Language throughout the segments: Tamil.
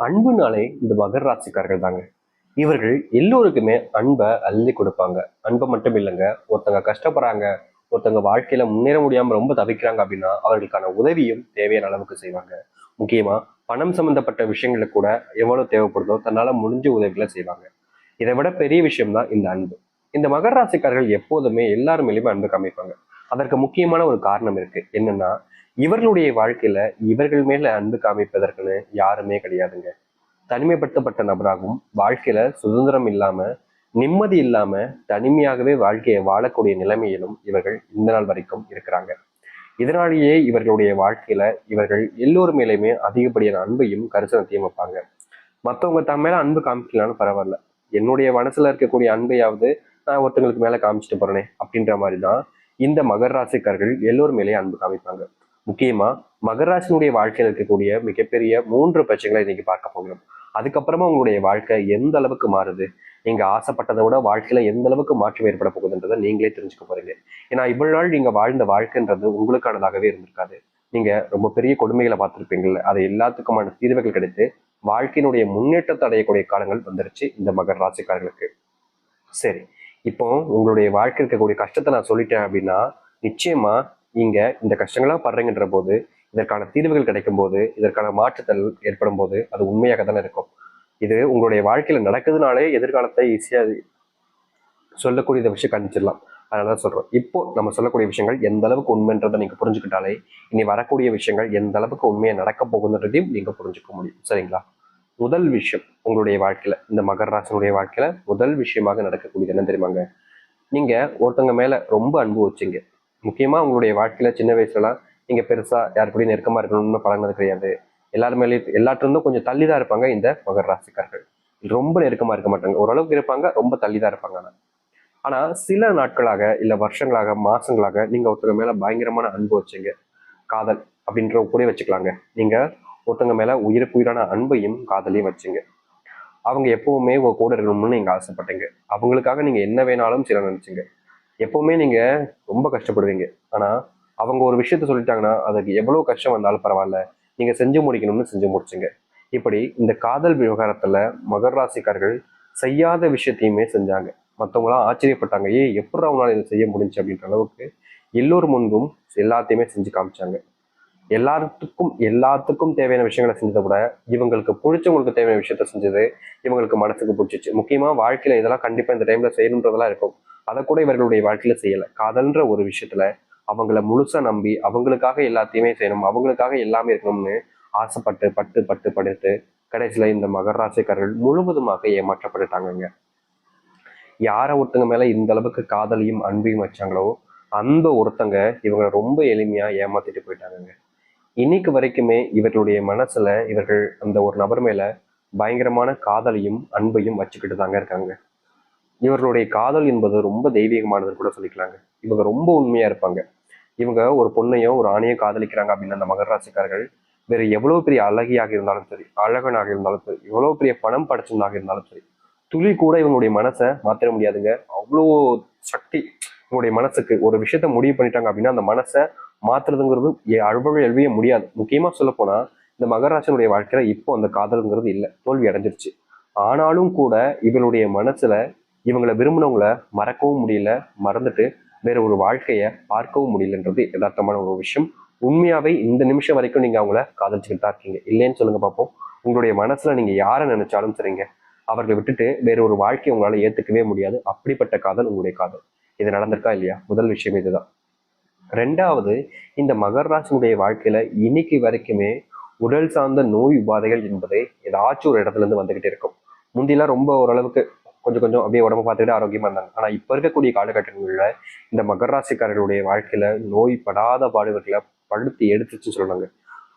அன்புனாலே இந்த மகர ராசிக்காரர்கள் தாங்க இவர்கள் எல்லோருக்குமே அன்பை அள்ளி கொடுப்பாங்க. அன்பை மட்டும் இல்லைங்க ஒருத்தங்க கஷ்டப்படுறாங்க ஒருத்தங்க வாழ்க்கையில முன்னேற முடியாம ரொம்ப தவிக்கிறாங்க அப்படின்னா அவர்களுக்கான உதவியும் தேவையான அளவுக்கு செய்வாங்க. முக்கியமா பணம் சம்பந்தப்பட்ட விஷயங்களுக்கு கூட எவ்வளவு தேவைப்படுதோ தன்னால முடிஞ்ச உதவிகளை செய்வாங்க. இதை விட பெரிய விஷயம் தான் இந்த அன்பு. இந்த மகர ராசிக்காரர்கள் எப்போதுமே எல்லார் மேலேயுமே அன்பு காமிப்பாங்க அதற்கு முக்கியமான ஒரு காரணம் இருக்கு. என்னன்னா இவர்களுடைய வாழ்க்கையில இவர்கள் மேல அன்பு காமிப்பதற்குன்னு யாருமே கிடையாதுங்க. தனிமைப்படுத்தப்பட்ட நபராகவும் வாழ்க்கையில சுதந்திரம் இல்லாம நிம்மதி இல்லாம தனிமையாகவே வாழ்க்கையை வாழக்கூடிய நிலைமையிலும் இவர்கள் இந்த நாள் வரைக்கும் இருக்கிறாங்க. இதனாலேயே இவர்களுடைய வாழ்க்கையில இவர்கள் எல்லோர் மேலேயுமே அதிகப்படியான அன்பையும் கரிசனத்தையும் வைப்பாங்க. மற்றவங்க தம் மேல அன்பு காமிக்கலான்னு பரவாயில்ல. என்னுடைய மனசுல இருக்கக்கூடிய அன்பையாவது நான் ஒருத்தங்களுக்கு மேல காமிச்சிட்டு போறேனே அப்படின்ற மாதிரி தான் இந்த மகர் ராசிக்காரர்கள் எல்லோர் மேலேயும் அன்பு காமிப்பாங்க. முக்கியமா மகராசினுடைய வாழ்க்கையில் இருக்கக்கூடிய மிகப்பெரிய மூன்று பிரச்சனைகளை இன்னைக்கு பார்க்க போகிறோம். அதுக்கப்புறமா உங்களுடைய வாழ்க்கை எந்த அளவுக்கு மாறுது? நீங்க ஆசைப்பட்டதை விட வாழ்க்கையில எந்த அளவுக்கு மாற்றம் ஏற்பட போகுதுன்றதை நீங்களே தெரிஞ்சுக்க போறீங்க. ஏன்னா இவ்வளவு நாள் நீங்க வாழ்ந்த வாழ்க்கைன்றது உங்களுக்கானதாகவே இருந்திருக்காது. நீங்க ரொம்ப பெரிய கொடுமைகளை பார்த்துருப்பீங்கல்ல. அது எல்லாத்துக்குமான தீர்வுகள் கிடைத்து வாழ்க்கையினுடைய முன்னேற்றத்தை அடையக்கூடிய காலங்கள் வந்துருச்சு இந்த மகர் ராசிக்காரர்களுக்கு. சரி இப்போ உங்களுடைய வாழ்க்கை இருக்கக்கூடிய கஷ்டத்தை நான் சொல்லிட்டேன் அப்படின்னா நிச்சயமா நீங்கள் இந்த கஷ்டங்களாக படுறீங்கன்ற போது இதற்கான தீர்வுகள் கிடைக்கும் போது இதற்கான மாற்றுதல் ஏற்படும் போது அது உண்மையாக தானே இருக்கும். இது உங்களுடைய வாழ்க்கையில் நடக்குதுனாலே எதிர்காலத்தை ஈஸியாக சொல்லக்கூடிய விஷயம் கணிச்சிடலாம் அதனால தான் சொல்கிறோம் இப்போ நம்ம சொல்லக்கூடிய விஷயங்கள் எந்த அளவுக்கு உண்மைன்றதை நீங்கள் புரிஞ்சுக்கிட்டாலே இனி வரக்கூடிய விஷயங்கள் எந்த அளவுக்கு உண்மையை நடக்க போகுதுன்றதையும் நீங்கள் புரிஞ்சுக்க முடியும். சரிங்களா? முதல் விஷயம் உங்களுடைய வாழ்க்கையில் இந்த மகர ராசனுடைய வாழ்க்கையில் முதல் விஷயமாக நடக்கக்கூடியது என்ன தெரியுமாங்க? நீங்கள் ஒருத்தவங்க மேலே ரொம்ப அன்பு வச்சீங்க. முக்கியமாக உங்களுடைய வாழ்க்கையில் சின்ன வயசுலலாம் நீங்கள் பெருசாக யார் கூடயும் நெருக்கமாக இருக்கணும்னு பழகினது கிடையாது. எல்லாருமே எல்லாத்திலிருந்தும் கொஞ்சம் தள்ளி தான் இருப்பாங்க இந்த மகர ராசிக்காரர்கள். ரொம்ப நெருக்கமாக இருக்க மாட்டாங்க. ஓரளவுக்கு இருப்பாங்க ரொம்ப தள்ளி தான் இருப்பாங்க ஆனால் ஆனால் சில நாட்களாக இல்லை வருஷங்களாக மாதங்களாக நீங்கள் ஒருத்தங்க மேலே பயங்கரமான அன்பு வச்சுங்க. காதல் அப்படின்ற கூட வச்சுக்கலாங்க. நீங்கள் ஒருத்தங்க மேலே உயிருக்கு உயிரான அன்பையும் காதலையும் வச்சுங்க. அவங்க எப்பவுமே உங்கள் கூட இருக்கணும்னு நீங்கள் ஆசைப்பட்டீங்க. அவங்களுக்காக நீங்கள் என்ன வேணாலும் சில நினச்சிங்க. எப்பவுமே நீங்க ரொம்ப கஷ்டப்படுவீங்க. ஆனா அவங்க ஒரு விஷயத்த சொல்லிட்டாங்கன்னா அதுக்கு எவ்வளவு கஷ்டம் வந்தாலும் பரவாயில்ல. நீங்க செஞ்சு முடிக்கணும்னு செஞ்சு முடிச்சுங்க. இப்படி இந்த காதல் விவகாரத்துல மகர ராசிக்காரர்கள் செய்யாத விஷயத்தையுமே செஞ்சாங்க. மற்றவங்களாம் ஆச்சரியப்பட்டாங்க. ஏ எப்படி அவங்களால இதை செய்ய முடிஞ்சு? அப்படின்ற அளவுக்கு எல்லோர் முன்பும் எல்லாத்தையுமே செஞ்சு காமிச்சாங்க. எல்லாத்துக்கும் எல்லாத்துக்கும் தேவையான விஷயங்களை செஞ்சதை விட இவங்களுக்கு பிடிச்சவங்களுக்கு தேவையான விஷயத்த செஞ்சது இவங்களுக்கு மனசுக்கு பிடிச்சிச்சு. முக்கியமா வாழ்க்கையில இதெல்லாம் கண்டிப்பா இந்த டைம்ல செய்யணுன்றதெல்லாம் இருக்கும். அதை கூட இவர்களுடைய வாழ்க்கையில செய்யல. காதல்ன்ற ஒரு விஷயத்துல அவங்கள முழுசா நம்பி அவங்களுக்காக எல்லாத்தையுமே செய்யணும் அவங்களுக்காக எல்லாமே இருக்கணும்னு ஆசைப்பட்டு பட்டு பட்டு படுத்து கடைசியில இந்த மகராசிக்காரர்கள் முழுவதுமாக ஏமாற்றப்பட்டுட்டாங்கங்க. யாரை ஒருத்தங்க மேல இந்த அளவுக்கு காதலையும் அன்பையும் வச்சாங்களோ அந்த ஒருத்தங்க இவங்களை ரொம்ப எளிமையா ஏமாத்திட்டு போயிட்டாங்கங்க. இன்னைக்கு வரைக்குமே இவர்களுடைய மனசுல இவர்கள் அந்த ஒரு நபர் மேல பயங்கரமான காதலையும் அன்பையும் வச்சுக்கிட்டு தாங்க இருக்காங்க. இவர்களுடைய காதல் என்பது ரொம்ப தெய்வீகமானதுன்னு கூட சொல்லிக்கலாங்க. இவங்க ரொம்ப உண்மையா இருப்பாங்க. இவங்க ஒரு பொண்ணையோ ஒரு ஆணையோ காதலிக்கிறாங்க அப்படின்னு அந்த மகர ராசிக்காரர்கள் வேற எவ்வளவு பெரிய அழகியாக இருந்தாலும் சரி அழகனாக இருந்தாலும் சரி எவ்வளவு பெரிய பணம் படைச்சவனாக இருந்தாலும் சரி துளி கூட இவங்களுடைய மனசை மாத்திர முடியாதுங்க. அவ்வளோ சக்தி இவங்களுடைய மனசுக்கு ஒரு விஷயத்த முடிவு பண்ணிட்டாங்க அப்படின்னா அந்த மனசை மாத்துறதுங்கிறது அழுவழு எழுவிய முடியாது. முக்கியமா சொல்ல போனா இந்த மகராசனுடைய வாழ்க்கையில இப்போ அந்த காதல்ங்கிறது இல்லை. தோல்வி அடைஞ்சிருச்சு. ஆனாலும் கூட இவருடைய மனசுல இவங்களை விரும்பினவங்களை மறக்கவும் முடியல மறந்துட்டு வேற ஒரு வாழ்க்கையை பார்க்கவும் முடியலன்றது யதார்த்தமான ஒரு விஷயம். உண்மையாவே இந்த நிமிஷம் வரைக்கும் நீங்க அவங்கள காதலிச்சுக்கிட்டு தான் இருக்கீங்க. இல்லைன்னு சொல்லுங்க பார்ப்போம் உங்களுடைய மனசுல நீங்க யாரை நினைச்சாலும் சரிங்க. அவர்களை விட்டுட்டு வேற ஒரு வாழ்க்கையை உங்களால ஏத்துக்கவே முடியாது. அப்படிப்பட்ட காதல் உங்களுடைய காதல். இது நடந்திருக்கா இல்லையா? முதல் விஷயம் இதுதான். ரெண்டாவது இந்த மகர் ராசினுடைய வாழ்க்கையில இன்னைக்கு வரைக்குமே உடல் சார்ந்த நோய் உபாதைகள் என்பது ஏதாச்சும் ஒரு இடத்துல இருந்து வந்துகிட்டே இருக்கும். முந்திலாம் ரொம்ப ஓரளவுக்கு கொஞ்சம் கொஞ்சம் அப்படியே உடம்பு பார்த்துக்கிட்டு ஆரோக்கியமாக இருந்தாங்க. ஆனால் இப்போ இருக்கக்கூடிய காலகட்டங்களில் இந்த மகர ராசிக்காரர்களுடைய வாழ்க்கையில் நோய் படாத பாடுகளை படுத்தி எடுத்துச்சுன்னு சொல்கிறாங்க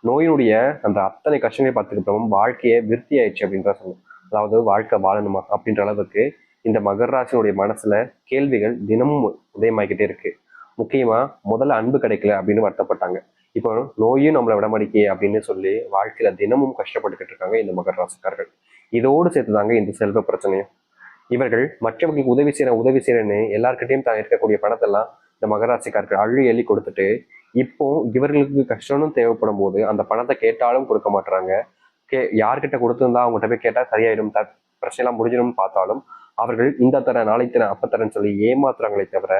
நோயினுடைய அந்த அத்தனை கஷ்டங்களை பார்த்துக்கிட்டோம் வாழ்க்கையை விருத்தி ஆயிடுச்சு அப்படின்றத சொல்லணும். அதாவது வாழ்க்கை வாழணுமா அப்படின்ற அளவுக்கு இந்த மகர ராசினுடைய மனசுல கேள்விகள் தினமும் உதயமாகிக்கிட்டே இருக்கு. முக்கியமா முதல்ல அன்பு கிடைக்கல அப்படின்னு வருத்தப்பட்டாங்க. இப்போ நோயும் நம்மளை விடமடிக்கே அப்படின்னு சொல்லி வாழ்க்கையில தினமும் கஷ்டப்பட்டுக்கிட்டு இருக்காங்க இந்த மகர ராசிக்காரர்கள். இதோடு சேர்த்துதாங்க இந்த செல்வ பிரச்சனையும். இவர்கள் மற்றவர்களுக்கு உதவி செய்யற உதவி செய்யறேன்னு எல்லாருக்கிட்டையும் தான் இருக்கக்கூடிய பணத்தெல்லாம் இந்த மகராசிக்காரர்கள் அள்ளி எள்ளி கொடுத்துட்டு இப்போ இவர்களுக்கு கஷ்டம்னு தேவைப்படும் போது அந்த பணத்தை கேட்டாலும் கொடுக்க மாட்டுறாங்க கே யார்கிட்ட கொடுத்துருந்தா அவங்ககிட்ட போய் கேட்டா சரியாயிடும் த பிரச்சனைலாம் முடிஞ்சிடும் பார்த்தாலும் அவர்கள் இந்த தர நாளை தர அப்ப தரேன்னு சொல்லி ஏமாத்துறாங்களே தவிர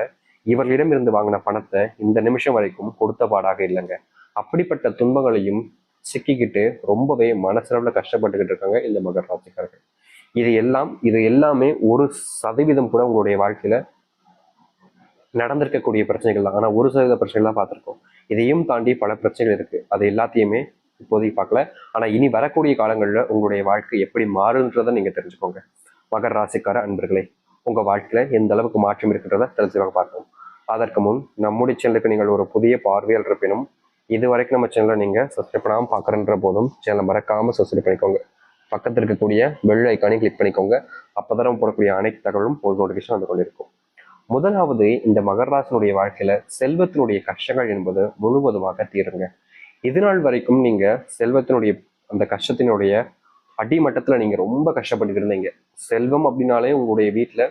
இவர்களிடம் இருந்து வாங்கின பணத்தை இந்த நிமிஷம் வரைக்கும் கொடுத்த பாடாக இல்லைங்க. அப்படிப்பட்ட துன்பங்களையும் சிக்கிக்கிட்டு ரொம்பவே மனசளவில் கஷ்டப்பட்டுக்கிட்டு இருக்காங்க இந்த மகர் ராசிக்காரர்கள் இது எல்லாம் இது எல்லாமே ஒரு சதவீதம் கூட உங்களுடைய வாழ்க்கையில நடந்திருக்கக்கூடிய பிரச்சனைகள் தான். ஆனால் ஒரு சதவீத பிரச்சனைகள் தான் பார்த்துருக்கோம். இதையும் தாண்டி பல பிரச்சனைகள் இருக்கு. அது எல்லாத்தையுமே இப்போதைக்கு பார்க்கல. ஆனா இனி வரக்கூடிய காலங்களில் உங்களுடைய வாழ்க்கை எப்படி மாறுன்றதை நீங்க தெரிஞ்சுக்கோங்க. மகர் ராசிக்கார அன்பர்களே உங்க வாழ்க்கையில எந்த அளவுக்கு மாற்றம் இருக்கின்றத தெரிஞ்சுக்க பார்க்கணும் அதற்கு முன் நம்முடைய சேனலுக்கு நீங்கள் ஒரு புதிய பார்வையாளர் இருப்பினும் இது வரைக்கும் நம்ம சேனலை நீங்க சப்ஸ்கிரைப் பண்ணாமல் பார்க்குறன்ற போதும் சேனலை மறக்காம சப்ஸ்கிரைப் பண்ணிக்கோங்க. பக்கத்தில் இருக்கக்கூடிய பெல் ஐக்கானை கிளிக் பண்ணிக்கோங்க. அப்பதான் நம்ம போடக்கூடிய அனைத்து தகவலும் ஒரு நோட்டிஃபிகேஷன் வந்து கொண்டிருக்கும். முதலாவது இந்த மகராசனுடைய வாழ்க்கையில செல்வத்தினுடைய கஷ்டங்கள் என்பது முழுவதுமாக தீருங்க. இதுநாள் வரைக்கும் நீங்க செல்வத்தினுடைய அந்த கஷ்டத்தினுடைய அடிமட்டத்துல நீங்க ரொம்ப கஷ்டப்பட்டு இருந்தீங்க. செல்வம் அப்படின்னாலே உங்களுடைய வீட்டுல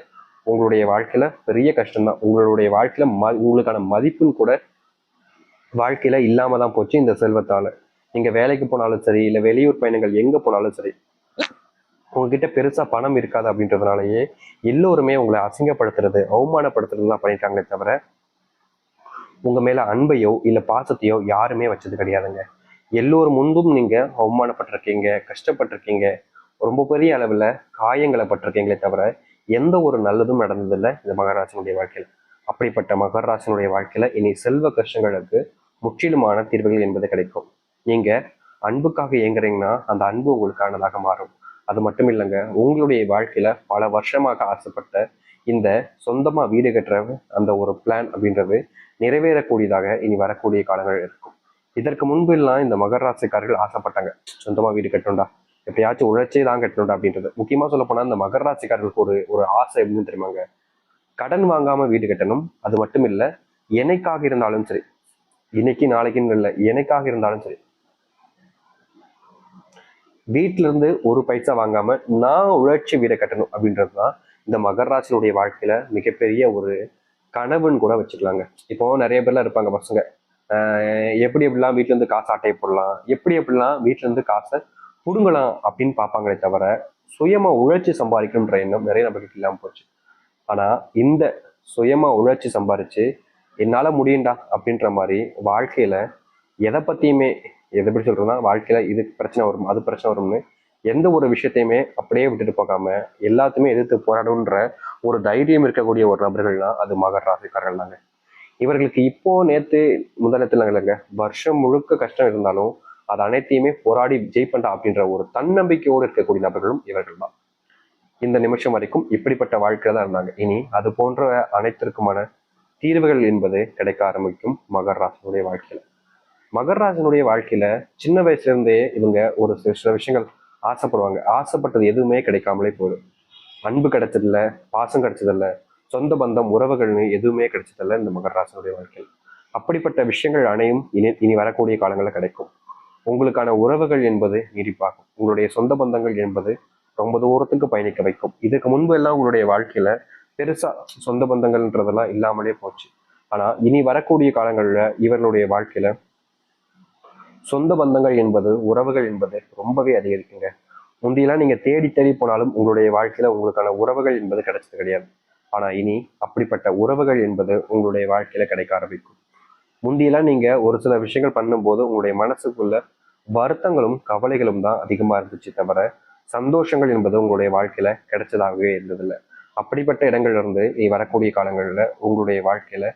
உங்களுடைய வாழ்க்கையில பெரிய கஷ்டம்தான். உங்களுடைய வாழ்க்கையில ம உங்களுக்கான மதிப்புன்னு கூட வாழ்க்கையில இல்லாம தான் போச்சு இந்த செல்வத்தால. நீங்க வேலைக்கு போனாலும் சரி இல்ல வெளியூர் பயணங்கள் எங்க போனாலும் சரி உங்ககிட்ட பெருசா பணம் இருக்காது அப்படின்றதுனாலயே எல்லோருமே உங்களை அசிங்கப்படுத்துறது அவமானப்படுத்துறதுலாம் பண்ணிட்டாங்களே தவிர உங்க மேல அன்பையோ இல்ல பாசத்தையோ யாருமே வச்சது கிடையாதுங்க. எல்லோரும் முன்பும் நீங்க அவமானப்பட்டிருக்கீங்க கஷ்டப்பட்டிருக்கீங்க ரொம்ப பெரிய அளவுல காயங்களை பட்டிருக்கீங்களே தவிர எந்த ஒரு நல்லதும் நடந்ததில்லை இந்த மகராசனுடைய வாழ்க்கையில. அப்படிப்பட்ட மகராசனுடைய வாழ்க்கையில இனி செல்வ கஷ்டங்களுக்கு முற்றிலுமான தீர்வுகள் என்பது கிடைக்கும். நீங்க அன்புக்காக இயங்குறீங்கன்னா அந்த அன்பு உங்களுக்கானதாக மாறும். அது மட்டும் இல்லைங்க உங்களுடைய வாழ்க்கையில பல வருஷமாக ஆசைப்பட்ட இந்த சொந்தமா வீடு கட்டுற அந்த ஒரு பிளான் அப்படின்றது நிறைவேறக்கூடியதாக இனி வரக்கூடிய காலங்கள் இருக்கும். இதற்கு முன்பு எல்லாம் இந்த மகர ராசிக்காரர்கள் ஆசைப்பட்டாங்க சொந்தமா வீடு கட்டணும்டா எப்படியாச்சும் உழைச்சே தான் கட்டணும்டா அப்படின்றது. முக்கியமா சொல்ல போனா இந்த மகர ராசிக்காரர்களுக்கு ஒரு ஒரு ஆசை எப்படின்னு தெரியுமாங்க? கடன் வாங்காம வீடு கட்டணும் அது மட்டும் இல்ல என்னைக்காக இருந்தாலும் சரி இன்னைக்கு நாளைக்குன்னு இல்லை எனக்காக இருந்தாலும் சரி வீட்டிலேருந்து ஒரு பைசா வாங்காமல் நான் உழைச்சி வீடை கட்டணும் அப்படின்றது தான் இந்த மகர வாழ்க்கையில் மிகப்பெரிய ஒரு கனவுன்னு கூட வச்சுக்கலாங்க. இப்போ நிறைய பேர்லாம் இருப்பாங்க பசங்க. எப்படி எப்படிலாம் வீட்டிலேருந்து காசு அட்டை போடலாம் எப்படி எப்படிலாம் வீட்டிலேருந்து காசை புடுங்கலாம் அப்படின்னு பார்ப்பாங்களே தவிர சுயமாக உழைச்சி சம்பாதிக்கணுன்ற எண்ணம் நிறைய நபருக்கு இல்லாமல் போச்சு. ஆனால் இந்த சுயமாக உழைச்சி சம்பாரித்து என்னால் முடியும்டா அப்படின்ற மாதிரி வாழ்க்கையில் எதை பற்றியுமே எதை எப்படி சொல்றதுன்னா வாழ்க்கையில இது பிரச்சனை வரும் அது பிரச்சனை வரும்னு எந்த ஒரு விஷயத்தையுமே அப்படியே விட்டுட்டு போகாம எல்லாத்தையுமே எதிர்த்து போராடும்ன்ற ஒரு தைரியம் இருக்கக்கூடிய ஒரு நபர்கள்னா அது மகர் ராசிக்காரர்கள் தாங்க. இவர்களுக்கு இப்போ நேத்து முதலத்துல இல்லைங்க வருஷம் முழுக்க கஷ்டம் இருந்தாலும் அது அனைத்தையுமே போராடி ஜெயிப்பண்டா அப்படின்ற ஒரு தன்னம்பிக்கையோடு இருக்கக்கூடிய நபர்களும் இவர்கள் தான். இந்த நிமிஷம் வரைக்கும் இப்படிப்பட்ட வாழ்க்கையில தான் இருந்தாங்க. இனி அது போன்ற அனைத்திற்குமான தீர்வுகள் என்பது கிடைக்க ஆரம்பிக்கும் மகர் ராசினுடைய வாழ்க்கையில. மகராஜனுடைய வாழ்க்கையில சின்ன வயசுல இருந்தே இவங்க ஒரு சில சில விஷயங்கள் ஆசைப்படுவாங்க. ஆசைப்பட்டது எதுவுமே கிடைக்காமலே போயிடும். அன்பு கிடைச்சதில்ல பாசம் கிடைச்சதில்ல சொந்த பந்தம் உறவுகள்னு எதுவுமே கிடைச்சதில்ல இந்த மகராசனுடைய வாழ்க்கையில். அப்படிப்பட்ட விஷயங்கள் அனையும் இனி இனி வரக்கூடிய காலங்களில் கிடைக்கும். உங்களுக்கான உறவுகள் என்பது நீடிப்பாகும். உங்களுடைய சொந்த பந்தங்கள் என்பது ரொம்ப தூரத்துக்கு பயணிக்க வைக்கும். இதுக்கு முன்பு எல்லாம் உங்களுடைய வாழ்க்கையில பெருசா சொந்த பந்தங்கள்ன்றதெல்லாம் இல்லாமலே போச்சு. ஆனா இனி வரக்கூடிய காலங்களில் இவர்களுடைய வாழ்க்கையில சொந்த பந்தங்கள் என்பது உறவுகள் என்பது ரொம்பவே அதிகரிக்குங்க. முந்தியெல்லாம் நீங்க தேடி தேடி போனாலும் உங்களுடைய வாழ்க்கையில உங்களுக்கான உறவுகள் என்பது கிடைச்சது கிடையாது. ஆனா இனி அப்படிப்பட்ட உறவுகள் என்பது உங்களுடைய வாழ்க்கையில கிடைக்க ஆரம்பிக்கும். முந்தியெல்லாம் நீங்க ஒரு சில விஷயங்கள் பண்ணும்போது உங்களுடைய மனசுக்குள்ள வருத்தங்களும் கவலைகளும் தான் அதிகமா இருந்துச்சு தவிர சந்தோஷங்கள் என்பது உங்களுடைய வாழ்க்கையில கிடைச்சதாகவே இருந்ததில்லை. அப்படிப்பட்ட இடங்கள்ல இருந்து வரக்கூடிய காலங்களில் உங்களுடைய வாழ்க்கையில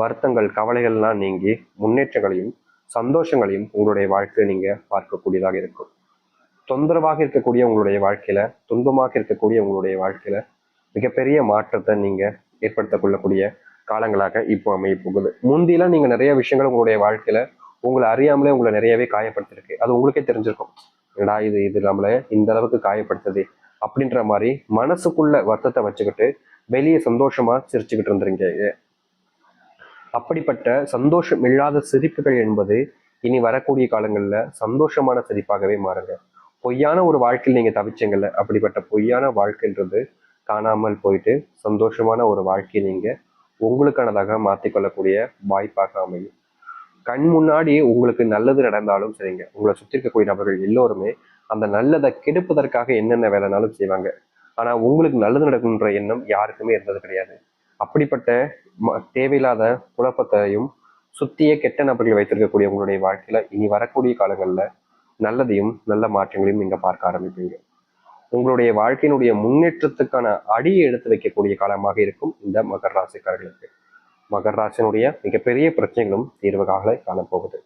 வருத்தங்கள் கவலைகள்லாம் நீங்கி முன்னேற்றங்களையும் சந்தோஷங்களையும் உங்களுடைய வாழ்க்கையை நீங்கள் பார்க்கக்கூடியதாக இருக்கும். தொந்தரவாக இருக்கக்கூடிய உங்களுடைய வாழ்க்கையில துன்பமாக இருக்கக்கூடிய உங்களுடைய வாழ்க்கையில மிகப்பெரிய மாற்றத்தை நீங்க ஏற்படுத்தக்கொள்ளக்கூடிய காலங்களாக இப்போ அமைய போகுது. முந்தியெல்லாம் நீங்க நிறைய விஷயங்கள் உங்களுடைய வாழ்க்கையில உங்களை அறியாமலே உங்களை நிறையவே காயப்படுத்திருக்கு. அது உங்களுக்கே தெரிஞ்சிருக்கும். என்னடா இது இது நம்மள இந்த அளவுக்கு காயப்படுத்துது அப்படின்ற மாதிரி மனசுக்குள்ள வருத்தத்தை வச்சுக்கிட்டு வெளியே சந்தோஷமா சிரிச்சுக்கிட்டு இருந்துருங்க அப்படிப்பட்ட சந்தோஷம் இல்லாத சிரிப்புகள் என்பது இனி வரக்கூடிய காலங்களில் சந்தோஷமான சிரிப்பாகவே மாறுங்க. பொய்யான ஒரு வாழ்க்கையில் நீங்கள் தவிச்சிங்கல்ல அப்படிப்பட்ட பொய்யான வாழ்க்கைன்றது காணாமல் போயிட்டு சந்தோஷமான ஒரு வாழ்க்கையை நீங்கள் உங்களுக்கானதாக மாற்றிக்கொள்ளக்கூடிய வாய்ப்பாக அமையும். கண் முன்னாடி உங்களுக்கு நல்லது நடந்தாலும் சரிங்க. உங்களை சுற்றி இருக்கக்கூடிய நபர்கள் எல்லோருமே அந்த நல்லதை கெடுப்பதற்காக என்னென்ன வேலைனாலும் செய்வாங்க. ஆனால் உங்களுக்கு நல்லது நடக்கணுன்ற எண்ணம் யாருக்குமே இருந்தது கிடையாது. அப்படிப்பட்ட ம- தேவையில்லாத குழப்பத்தையும் சுத்திய கெட்ட நபர்கள் வைத்திருக்கக்கூடிய உங்களுடைய வாழ்க்கையில இனி வரக்கூடிய காலங்கள்ல நல்லதையும் நல்ல மாற்றங்களையும் நீங்க பார்க்க ஆரம்பிப்பீங்க. உங்களுடைய வாழ்க்கையினுடைய முன்னேற்றத்துக்கான அடியை எடுத்து வைக்கக்கூடிய காலமாக இருக்கும் இந்த மகர் ராசிக்காரர்களுக்கு. மகர் ராசினுடைய மிகப்பெரிய பிரச்சனைகளும் தீர்வுகாக காணப்போகுது.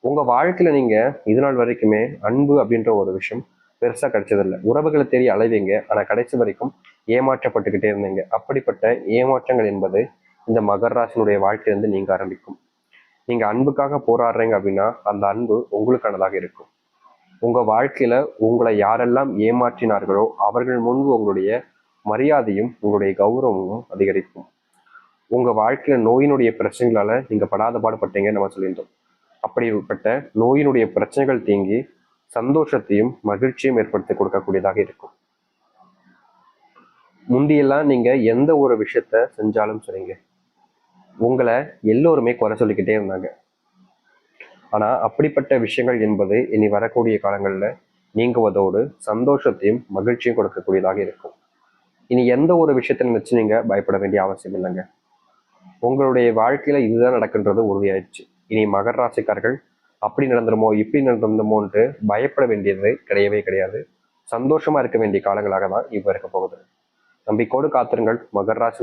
உங்க வாழ்க்கையில நீங்க இது நாள் வரைக்குமே அன்பு அப்படின்ற ஒரு விஷயம் பெருசாக கிடைச்சதில்லை. உறவுகளை தேடி அலைவீங்க. ஆனால் கடைசி வரைக்கும் ஏமாற்றப்பட்டுக்கிட்டே இருந்தீங்க. அப்படிப்பட்ட ஏமாற்றங்கள் என்பது இந்த மகர ராசினுடைய வாழ்க்கையிலிருந்து நீங்க ஆரம்பிக்கும். நீங்கள் அன்புக்காக போராடுறீங்க அப்படின்னா அந்த அன்பு உங்களுக்கானதாக இருக்கும். உங்கள் வாழ்க்கையில் உங்களை யாரெல்லாம் ஏமாற்றினார்களோ அவர்கள் முன்பு உங்களுடைய மரியாதையும் உங்களுடைய கௌரவமும் அதிகரிக்கும். உங்கள் வாழ்க்கையில் நோயினுடைய பிரச்சனைகளால் நீங்கள் படாத பாடுபட்டீங்கன்னு நம்ம சொல்லியிருந்தோம். அப்படிப்பட்ட நோயினுடைய பிரச்சனைகள் தீங்கி சந்தோஷத்தையும் மகிழ்ச்சியும் ஏற்படுத்தி கொடுக்கக்கூடியதாக இருக்கும். முந்தியெல்லாம் நீங்க எந்த ஒரு விஷயத்த செஞ்சாலும் சரிங்க. உங்களை எல்லோருமே குறை சொல்லிக்கிட்டே இருந்தாங்க. ஆனா அப்படிப்பட்ட விஷயங்கள் என்பது இனி வரக்கூடிய காலங்கள்ல நீங்குவதோடு சந்தோஷத்தையும் மகிழ்ச்சியும் கொடுக்கக்கூடியதாக இருக்கும். இனி எந்த ஒரு விஷயத்தை நினைச்சு நீங்க பயப்பட வேண்டிய அவசியம் இல்லைங்க. உங்களுடைய வாழ்க்கையில இதுதான் நடக்கின்றது உறுதியாயிடுச்சு. இனி மகர் ராசிக்காரர்கள் அப்படி நடந்துருமோ இப்படி நடந்துருமோன்ட்டு பயப்பட வேண்டியது கிடையவே கிடையாது. சந்தோஷமா இருக்க வேண்டிய காலங்களாக தான் இப்போ இருக்க போகுது. நம்பிக்கோடு காத்திருங்கள். மகராசி